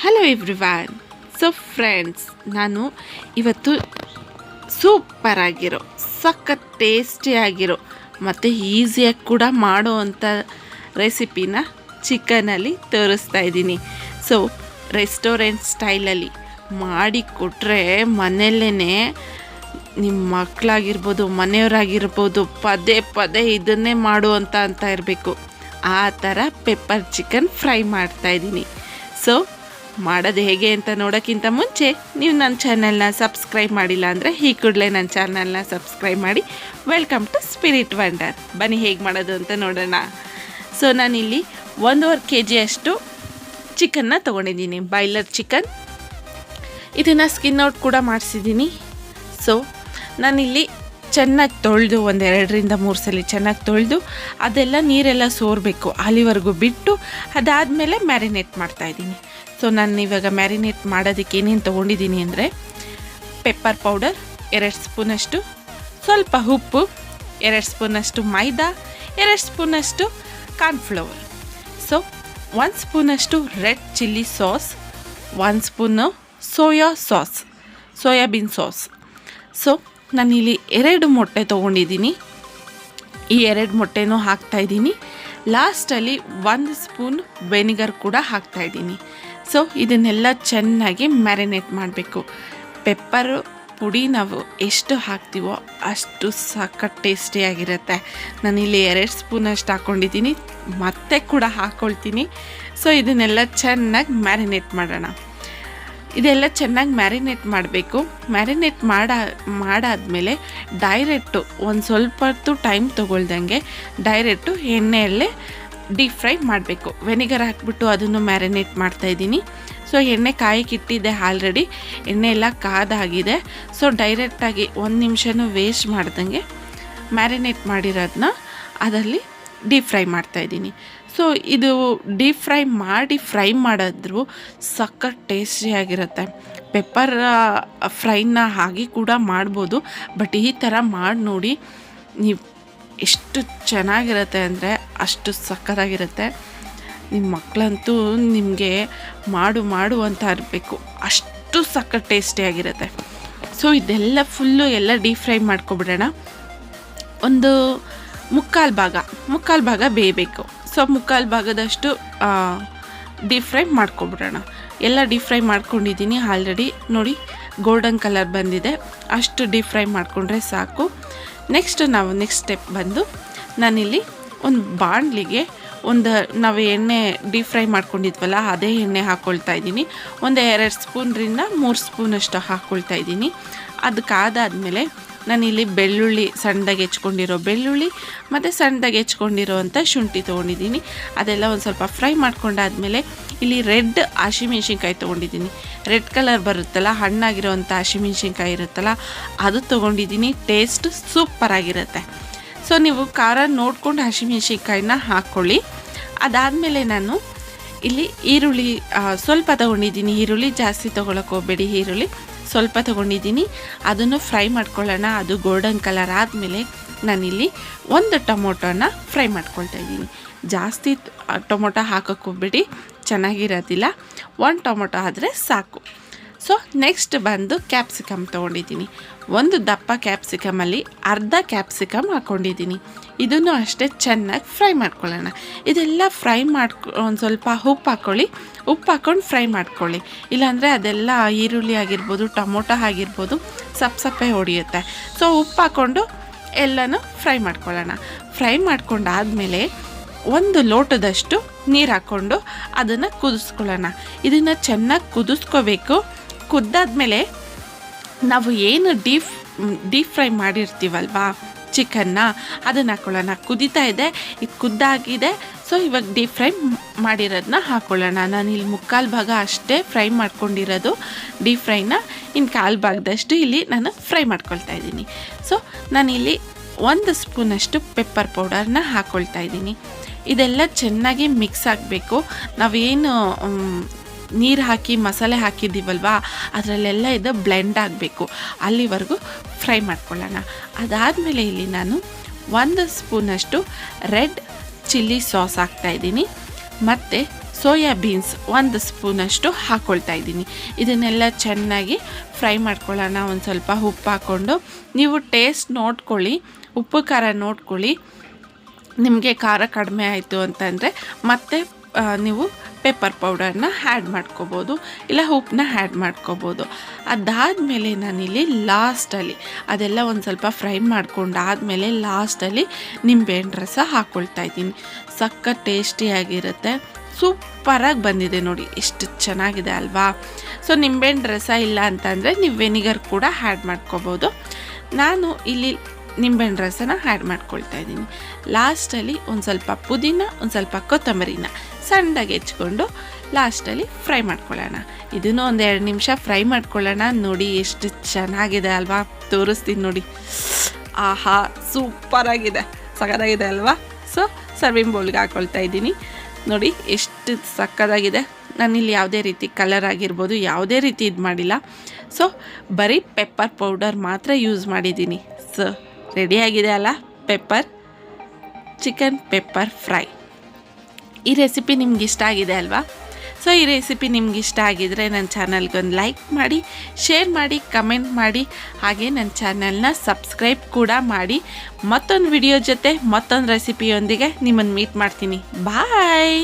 Hello ಎವ್ರಿವ್ಯಾನ್ so friends ನಾನು ಇವತ್ತು super ಆಗಿರೋ, ಸಖತ್ ಟೇಸ್ಟಿಯಾಗಿರೋ ಮತ್ತು ಈಸಿಯಾಗಿ ಕೂಡ ಮಾಡೋ ಅಂಥ ರೆಸಿಪಿನ ಚಿಕನಲ್ಲಿ ತೋರಿಸ್ತಾ ಇದ್ದೀನಿ. ಸೊ ರೆಸ್ಟೋರೆಂಟ್ ಸ್ಟೈಲಲ್ಲಿ ಮಾಡಿ ಕೊಟ್ಟರೆ ಮನೆಯಲ್ಲೇ ನಿಮ್ಮ ಮಕ್ಕಳಾಗಿರ್ಬೋದು ಮನೆಯವರಾಗಿರ್ಬೋದು, ಪದೇ ಪದೇ ಇದನ್ನೇ ಮಾಡು ಅಂತ ಅಂತ ಇರಬೇಕು. ಆ ಥರ ಪೆಪ್ಪರ್ ಚಿಕನ್ ಫ್ರೈ ಮಾಡ್ತಾ ಇದ್ದೀನಿ. ಸೊ, ಮಾಡೋದು ಹೇಗೆ ಅಂತ ನೋಡೋಕ್ಕಿಂತ ಮುಂಚೆ ನೀವು ನನ್ನ ಚಾನಲ್ನ ಸಬ್ಸ್ಕ್ರೈಬ್ ಮಾಡಿಲ್ಲ ಅಂದರೆ ಈ ಕೂಡಲೇ ನನ್ನ ಚಾನಲ್ನ ಸಬ್ಸ್ಕ್ರೈಬ್ ಮಾಡಿ. ವೆಲ್ಕಮ್ ಟು ಸ್ಪಿರಿಟ್ ವಂಡರ್ ಬನ್ನಿ ಹೇಗೆ ಮಾಡೋದು ಅಂತ ನೋಡೋಣ. ಸೊ, ನಾನಿಲ್ಲಿ ಒಂದೂವರೆ ಕೆ ಜಿಯಷ್ಟು ಚಿಕನ್ನ ತೊಗೊಂಡಿದ್ದೀನಿ. ಬಾಯ್ಲರ್ ಚಿಕನ್ ಇದನ್ನು ಸ್ಕಿನ್ ಔಟ್ ಕೂಡ ಮಾಡಿಸಿದ್ದೀನಿ. ಸೊ ನಾನಿಲ್ಲಿ ಚೆನ್ನಾಗಿ ತೊಳೆದು ಒಂದೆರಡರಿಂದ ಮೂರು ಸಲ ಚೆನ್ನಾಗಿ ತೊಳೆದು ಅದೆಲ್ಲ ನೀರೆಲ್ಲ ಸೋರಬೇಕು ಅಲ್ಲಿವರೆಗೂ ಬಿಟ್ಟು ಅದಾದಮೇಲೆ ಮ್ಯಾರಿನೇಟ್ ಮಾಡ್ತಾಯಿದ್ದೀನಿ ಸೊ ನಾನು ಇವಾಗ ಮ್ಯಾರಿನೇಟ್ ಮಾಡೋದಕ್ಕೆ ಏನೇನು ತೊಗೊಂಡಿದ್ದೀನಿ ಅಂದರೆ ಪೆಪ್ಪರ್ ಪೌಡರ್, ಎರಡು ಸ್ಪೂನಷ್ಟು ಸ್ವಲ್ಪ ಉಪ್ಪು, ಎರಡು ಸ್ಪೂನಷ್ಟು ಮೈದಾ, ಎರಡು ಸ್ಪೂನಷ್ಟು ಕಾರ್ನ್ಫ್ಲವರ್. ಸೊ ಒಂದು ಸ್ಪೂನಷ್ಟು red chilli sauce one spoon soya sauce, soyabean sauce. So ನಾನಿಲ್ಲಿ ಎರಡು ಮೊಟ್ಟೆ ತೊಗೊಂಡಿದ್ದೀನಿ. ಈ ಎರಡು ಮೊಟ್ಟೆನೂ ಹಾಕ್ತಾಯಿದ್ದೀನಿ ಲಾಸ್ಟಲ್ಲಿ ಒಂದು ಸ್ಪೂನ್ ವೆನಿಗರ್ ಕೂಡ ಹಾಕ್ತಾಯಿದ್ದೀನಿ ಸೊ ಇದನ್ನೆಲ್ಲ ಚೆನ್ನಾಗಿ ಮ್ಯಾರಿನೇಟ್ ಮಾಡಬೇಕು. ಪೆಪ್ಪರು ಪುಡಿ ನಾವು ಎಷ್ಟು ಹಾಕ್ತೀವೋ ಅಷ್ಟು ಸಖತ್ ಟೇಸ್ಟಿಯಾಗಿರುತ್ತೆ ನಾನಿಲ್ಲಿ ಎರಡು ಸ್ಪೂನಷ್ಟು ಹಾಕ್ಕೊಂಡಿದ್ದೀನಿ ಮತ್ತೆ ಕೂಡ ಹಾಕ್ಕೊಳ್ತೀನಿ ಸೊ ಇದನ್ನೆಲ್ಲ ಚೆನ್ನಾಗಿ ಮ್ಯಾರಿನೇಟ್ ಮಾಡೋಣ. ಇದೆಲ್ಲ ಚೆನ್ನಾಗಿ ಮ್ಯಾರಿನೇಟ್ ಮಾಡಬೇಕು. ಮ್ಯಾರಿನೇಟ್ ಮಾಡ, ಮಾಡಾದಮೇಲೆ ಡೈರೆಕ್ಟು ಒಂದು ಸ್ವಲ್ಪ ಹೊತ್ತು ಟೈಮ್ ತೊಗೊಳ್ದಂಗೆ ಡೈರೆಕ್ಟು ಎಣ್ಣೆಯಲ್ಲೇ ಡೀಪ್ ಫ್ರೈ ಮಾಡಬೇಕು. ವೆನಿಗರ್ ಹಾಕ್ಬಿಟ್ಟು ಅದನ್ನು ಮ್ಯಾರಿನೇಟ್ ಮಾಡ್ತಾಯಿದ್ದೀನಿ ಸೊ ಎಣ್ಣೆ ಕಾಯಕ್ಕಿಟ್ಟಿದ್ದೆ ಆಲ್ರೆಡಿ ಎಣ್ಣೆ ಎಲ್ಲ ಕಾದಾಗಿದೆ. ಸೊ ಡೈರೆಕ್ಟಾಗಿ ಒಂದು ನಿಮಿಷನೂ ವೇಸ್ಟ್ ಮಾಡ್ದಂಗೆ ಮ್ಯಾರಿನೇಟ್ ಮಾಡಿರೋದನ್ನ ಅದರಲ್ಲಿ ಡೀಪ್ ಫ್ರೈ ಮಾಡ್ತಾಯಿದ್ದೀನಿ ಸೊ ಇದು ಡೀಪ್ ಫ್ರೈ ಮಾಡಿ ಫ್ರೈ ಮಾಡಿದ್ರು ಸಖತ್ ಟೇಸ್ಟಿಯಾಗಿರುತ್ತೆ ಪೆಪ್ಪರ್ ಫ್ರೈನ ಹಾಗೆ ಕೂಡ ಮಾಡ್ಬೋದು. ಬಟ್ ಈ ಥರ ಮಾಡಿ ನೋಡಿ ನೀವು ಎಷ್ಟು ಚೆನ್ನಾಗಿರುತ್ತೆ ಅಂದರೆ ಅಷ್ಟು ಸಖತ್ತಾಗಿರುತ್ತೆ. ನಿಮ್ಮ ಮಕ್ಕಳಂತೂ ನಿಮಗೆ ಮಾಡು ಮಾಡು ಅಂತ ಇರಬೇಕು ಅಷ್ಟು ಸಖತ್ ಟೇಸ್ಟಿಯಾಗಿರುತ್ತೆ ಸೊ ಇದೆಲ್ಲ ಫುಲ್ಲು ಎಲ್ಲ ಡೀಪ್ ಫ್ರೈ ಮಾಡ್ಕೊಬಿಡೋಣ. ಒಂದು ಮುಕ್ಕಾಲು ಭಾಗ ಮುಕ್ಕಾಲು ಭಾಗ ಬೇಯಬೇಕು. ಸೊ ಮುಕ್ಕಾಲು ಭಾಗದಷ್ಟು ಡೀಪ್ ಫ್ರೈ ಮಾಡ್ಕೊಬಿಡೋಣ. ಎಲ್ಲ ಡೀಪ್ ಫ್ರೈ ಮಾಡ್ಕೊಂಡಿದ್ದೀನಿ ಆಲ್ರೆಡಿ ನೋಡಿ ಗೋಲ್ಡನ್ ಕಲರ್ ಬಂದಿದೆ. ಅಷ್ಟು ಡೀಪ್ ಫ್ರೈ ಮಾಡಿಕೊಂಡ್ರೆ ಸಾಕು. ನೆಕ್ಸ್ಟ್ ನಾವು ನೆಕ್ಸ್ಟ್ ಸ್ಟೆಪ್ ಬಂದು, ನಾನಿಲ್ಲಿ ಒಂದು ಬಾಣಲಿಗೆ ಒಂದು, ನಾವು ಎಣ್ಣೆ ಡೀಪ್ ಫ್ರೈ ಮಾಡ್ಕೊಂಡಿದ್ವಲ್ಲ, ಅದೇ ಎಣ್ಣೆ ಹಾಕ್ಕೊಳ್ತಾ ಇದ್ದೀನಿ. ಒಂದು ಎರಡು ಸ್ಪೂನ್ರಿಂದ ಮೂರು ಸ್ಪೂನಷ್ಟು ಹಾಕ್ಕೊಳ್ತಾ ಇದ್ದೀನಿ. ಅದಕ್ಕಾದಾದಮೇಲೆ ನಾನಿಲ್ಲಿ ಬೆಳ್ಳುಳ್ಳಿ ಸಣ್ಣದಾಗಿ ಹೆಚ್ಕೊಂಡಿರೋ ಬೆಳ್ಳುಳ್ಳಿ, ಮತ್ತು ಸಣ್ಣದಾಗಿ ಹೆಚ್ಕೊಂಡಿರೋ ಅಂಥ ಶುಂಠಿ ತೊಗೊಂಡಿದ್ದೀನಿ. ಅದೆಲ್ಲ ಒಂದು ಸ್ವಲ್ಪ ಫ್ರೈ ಮಾಡ್ಕೊಂಡಾದ್ಮೇಲೆ ಇಲ್ಲಿ ರೆಡ್ ಹಸಿಮೆಣ್ಸಿನ್ಕಾಯಿ ತೊಗೊಂಡಿದ್ದೀನಿ. ರೆಡ್ ಕಲರ್ ಬರುತ್ತಲ್ಲ ಹಣ್ಣಾಗಿರೋವಂಥ ಹಸಿಮೆಣ್ಸಿನ್ಕಾಯಿ ಇರುತ್ತಲ್ಲ, ಅದು ತೊಗೊಂಡಿದ್ದೀನಿ. ಟೇಸ್ಟ್ ಸೂಪರಾಗಿರುತ್ತೆ ಸೊ ನೀವು ಖಾರ ನೋಡ್ಕೊಂಡು ಹಸಿಮೆಣ್ಸಿನ್ಕಾಯಿನ ಹಾಕ್ಕೊಳ್ಳಿ ಅದಾದಮೇಲೆ ನಾನು ಇಲ್ಲಿ ಈರುಳ್ಳಿ ಸ್ವಲ್ಪ ತೊಗೊಂಡಿದ್ದೀನಿ. ಈರುಳ್ಳಿ ಜಾಸ್ತಿ ತೊಗೊಳಕ್ಕೆ ಹೋಗಬೇಡಿ, ಈರುಳ್ಳಿ. ಸ್ವಲ್ಪ ತೊಗೊಂಡಿದ್ದೀನಿ. ಅದನ್ನು ಫ್ರೈ ಮಾಡ್ಕೊಳ್ಳೋಣ. ಅದು ಗೋಲ್ಡನ್ ಕಲರ್ ಆದಮೇಲೆ ನಾನಿಲ್ಲಿ ಒಂದು ಟೊಮೊಟೊನ ಫ್ರೈ ಮಾಡ್ಕೊಳ್ತಾ ಇದ್ದೀನಿ. ಜಾಸ್ತಿ ಟೊಮೊಟೊ ಹಾಕೋಕ್ಕೆ ಹೋಗ್ಬಿಡಿ. ಚೆನ್ನಾಗಿರೋದಿಲ್ಲ. ಒಂದು ಟೊಮೊಟೊ ಆದರೆ ಸಾಕು. ಸೊ ನೆಕ್ಸ್ಟ್ ಬಂದು ಕ್ಯಾಪ್ಸಿಕಮ್ ತೊಗೊಂಡಿದ್ದೀನಿ. ಒಂದು ದಪ್ಪ ಕ್ಯಾಪ್ಸಿಕಮಲ್ಲಿ ಅರ್ಧ ಕ್ಯಾಪ್ಸಿಕಮ್ ಹಾಕ್ಕೊಂಡಿದ್ದೀನಿ ಇದನ್ನು ಅಷ್ಟೇ ಚೆನ್ನಾಗಿ ಫ್ರೈ ಮಾಡ್ಕೊಳ್ಳೋಣ. ಇದೆಲ್ಲ ಫ್ರೈ ಮಾಡ್ಕೊ, ಒಂದು ಸ್ವಲ್ಪ ಉಪ್ಪು ಹಾಕ್ಕೊಳ್ಳಿ ಉಪ್ಪು ಹಾಕ್ಕೊಂಡು ಫ್ರೈ ಮಾಡ್ಕೊಳ್ಳಿ. ಇಲ್ಲಾಂದರೆ ಅದೆಲ್ಲ ಈರುಳ್ಳಿ ಆಗಿರ್ಬೋದು, ಟೊಮೊಟೊ ಆಗಿರ್ಬೋದು ಸಪ್ ಸಪ್ಪೆ ಹೊಡಿಯುತ್ತೆ. ಸೊ ಉಪ್ಪು ಹಾಕ್ಕೊಂಡು ಎಲ್ಲನೂ ಫ್ರೈ ಮಾಡ್ಕೊಳ್ಳೋಣ. ಫ್ರೈ ಮಾಡ್ಕೊಂಡಾದಮೇಲೆ ಒಂದು ಲೋಟದಷ್ಟು ನೀರು ಹಾಕ್ಕೊಂಡು ಅದನ್ನು ಕುದಿಸ್ಕೊಳ್ಳೋಣ. ಇದನ್ನು ಚೆನ್ನಾಗಿ ಕುದಿಸ್ಕೋಬೇಕು. ಕುದ್ದಾದ್ಮೇಲೆ ನಾವು ಏನು ಡೀಪ್ ಡೀಪ್ ಫ್ರೈ ಮಾಡಿರ್ತೀವಲ್ವಾ? ಚಿಕನ್ನ, ಅದನ್ನು ಹಾಕ್ಕೊಳ್ಳೋಣ ಕುದೀತಾ ಇದೆ, ಇದು ಕುದ್ದಾಗಿದೆ. ಸೊ ಇವಾಗ ಡೀಪ್ ಫ್ರೈ ಮಾಡಿರೋದನ್ನ ಹಾಕ್ಕೊಳ್ಳೋಣ ನಾನು ಇಲ್ಲಿ ಮುಕ್ಕಾಲು ಭಾಗ ಅಷ್ಟೇ ಫ್ರೈ ಮಾಡ್ಕೊಂಡಿರೋದು ಡೀಪ್ ಫ್ರೈನ. ಇನ್ನು ಕಾಲು ಭಾಗದಷ್ಟು ಇಲ್ಲಿ ನಾನು ಫ್ರೈ ಮಾಡ್ಕೊಳ್ತಾ ಇದ್ದೀನಿ. ಸೊ ನಾನಿಲ್ಲಿ ಒಂದು ಸ್ಪೂನಷ್ಟು ಪೆಪ್ಪರ್ ಪೌಡರ್ನ ಹಾಕ್ಕೊಳ್ತಾ ಇದ್ದೀನಿ. ಇದೆಲ್ಲ ಚೆನ್ನಾಗಿ ಮಿಕ್ಸ್ ಆಗಬೇಕು. ನಾವೇನು ನೀರು ಹಾಕಿ, ಮಸಾಲೆ ಹಾಕಿದ್ದೀವಲ್ವಾ? ಅದರಲ್ಲೆಲ್ಲ ಇದು ಬ್ಲೆಂಡ್ ಆಗಬೇಕು. ಅಲ್ಲಿವರೆಗೂ ಫ್ರೈ ಮಾಡ್ಕೊಳ್ಳೋಣ. ಅದಾದಮೇಲೆ ಇಲ್ಲಿ ನಾನು ಒಂದು ಸ್ಪೂನಷ್ಟು ರೆಡ್ ಚಿಲ್ಲಿ ಸಾಸ್ ಹಾಕ್ತಾಯಿದ್ದೀನಿ ಮತ್ತು ಸೋಯಾ ಬೀನ್ಸ್ ಒಂದು ಸ್ಪೂನಷ್ಟು ಹಾಕ್ಕೊಳ್ತಾ ಇದ್ದೀನಿ. ಇದನ್ನೆಲ್ಲ ಚೆನ್ನಾಗಿ ಫ್ರೈ ಮಾಡ್ಕೊಳ್ಳೋಣ. ಒಂದು ಸ್ವಲ್ಪ ಉಪ್ಪು ಹಾಕ್ಕೊಂಡು. ನೀವು ಟೇಸ್ಟ್ ನೋಡ್ಕೊಳ್ಳಿ. ಉಪ್ಪು, ಖಾರ ನೋಡ್ಕೊಳ್ಳಿ. ನಿಮಗೆ ಖಾರ ಕಡಿಮೆ ಆಯಿತು ಅಂತಂದರೆ ಮತ್ತೆ ನೀವು ಪೆಪ್ಪರ್ ಪೌಡರ್ನ ಆ್ಯಡ್ ಮಾಡ್ಕೋಬೋದು, ಇಲ್ಲ ಉಪ್ಪನ್ನ ಆ್ಯಡ್ ಮಾಡ್ಕೋಬೋದು. ಅದಾದಮೇಲೆ ನಾನಿಲ್ಲಿ ಲಾಸ್ಟಲ್ಲಿ, ಅದೆಲ್ಲ ಒಂದು ಸ್ವಲ್ಪ ಫ್ರೈ ಮಾಡ್ಕೊಂಡಾದಮೇಲೆ ಲಾಸ್ಟಲ್ಲಿ ನಿಂಬೆಹಣ್ಣು ರಸ ಹಾಕ್ಕೊಳ್ತಾ ಇದ್ದೀನಿ. ಸಕ್ಕ ಟೇಸ್ಟಿಯಾಗಿರುತ್ತೆ. ಸೂಪರಾಗಿ ಬಂದಿದೆ ನೋಡಿ, ಎಷ್ಟು ಚೆನ್ನಾಗಿದೆ ಅಲ್ವಾ? ಸೊ, ನಿಂಬೆಹಣ್ಣು ರಸ ಇಲ್ಲ ಅಂತಂದರೆ ನೀವು ವೆನಿಗರ್ ಕೂಡ ಆ್ಯಡ್ ಮಾಡ್ಕೋಬೋದು. ನಾನು ಇಲ್ಲಿ ನಿಂಬೆಹಣ್ಣು ರಸನ ಆ್ಯಡ್ ಮಾಡ್ಕೊಳ್ತಾ ಇದ್ದೀನಿ. ಲಾಸ್ಟಲ್ಲಿ ಒಂದು ಸ್ವಲ್ಪ ಪುದೀನ, ಒಂದು ಸ್ವಲ್ಪ ಕೊತ್ತಂಬರಿನ ಸಣ್ಣದಾಗಿ ಹೆಚ್ಕೊಂಡು ಲಾಸ್ಟಲ್ಲಿ ಫ್ರೈ ಮಾಡ್ಕೊಳ್ಳೋಣ. ಇದನ್ನು ಒಂದು ಎರಡು ನಿಮಿಷ ಫ್ರೈ ಮಾಡ್ಕೊಳ್ಳೋಣ. ನೋಡಿ ಎಷ್ಟು ಚೆನ್ನಾಗಿದೆ ಅಲ್ವಾ? ತೋರಿಸ್ತೀನಿ ನೋಡಿ. ಆಹಾ ಸೂಪರಾಗಿದೆ ಸಖತ್ತಾಗಿದೆ ಅಲ್ವಾ? ಸೊ ಸರ್ವಿಂಗ್ ಬೌಲ್ಗೆ ಹಾಕ್ಕೊಳ್ತಾ ಇದ್ದೀನಿ. ನೋಡಿ ಎಷ್ಟು ಸಕ್ಕದಾಗಿದೆ ನಾನಿಲ್ಲಿ ಯಾವುದೇ ರೀತಿ ಕಲರ್ ಆಗಿರ್ಬೋದು, ಯಾವುದೇ ರೀತಿ ಇದು ಮಾಡಿಲ್ಲ. ಸೊ ಬರೀ ಪೆಪ್ಪರ್ ಪೌಡರ್ ಮಾತ್ರ ಯೂಸ್ ಮಾಡಿದ್ದೀನಿ. ಸೊ ರೆಡಿಯಾಗಿದೆ ಅಲ್ಲ? ಪೆಪ್ಪರ್ ಚಿಕನ್ ಪೆಪ್ಪರ್ ಫ್ರೈ ಈ ರೆಸಿಪಿ ನಿಮ್ಗೆ ಇಷ್ಟ ಆಗಿದೆ ಅಲ್ವಾ? ಸೊ ಈ ರೆಸಿಪಿ ನಿಮ್ಗೆ ಇಷ್ಟ ಆಗಿದರೆ ನನ್ನ ಚಾನಲ್ಗೊಂದು ಲೈಕ್ ಮಾಡಿ ಶೇರ್ ಮಾಡಿ ಕಮೆಂಟ್ ಮಾಡಿ, ಹಾಗೆ ನನ್ನ ಚಾನಲ್ನ ಸಬ್ಸ್ಕ್ರೈಬ್ ಕೂಡ ಮಾಡಿ. ಮತ್ತೊಂದು ವಿಡಿಯೋ ಜೊತೆ ಮತ್ತೊಂದು ರೆಸಿಪಿಯೊಂದಿಗೆ ನಿಮ್ಮನ್ನು ಮೀಟ್ ಮಾಡ್ತೀನಿ. ಬಾಯ್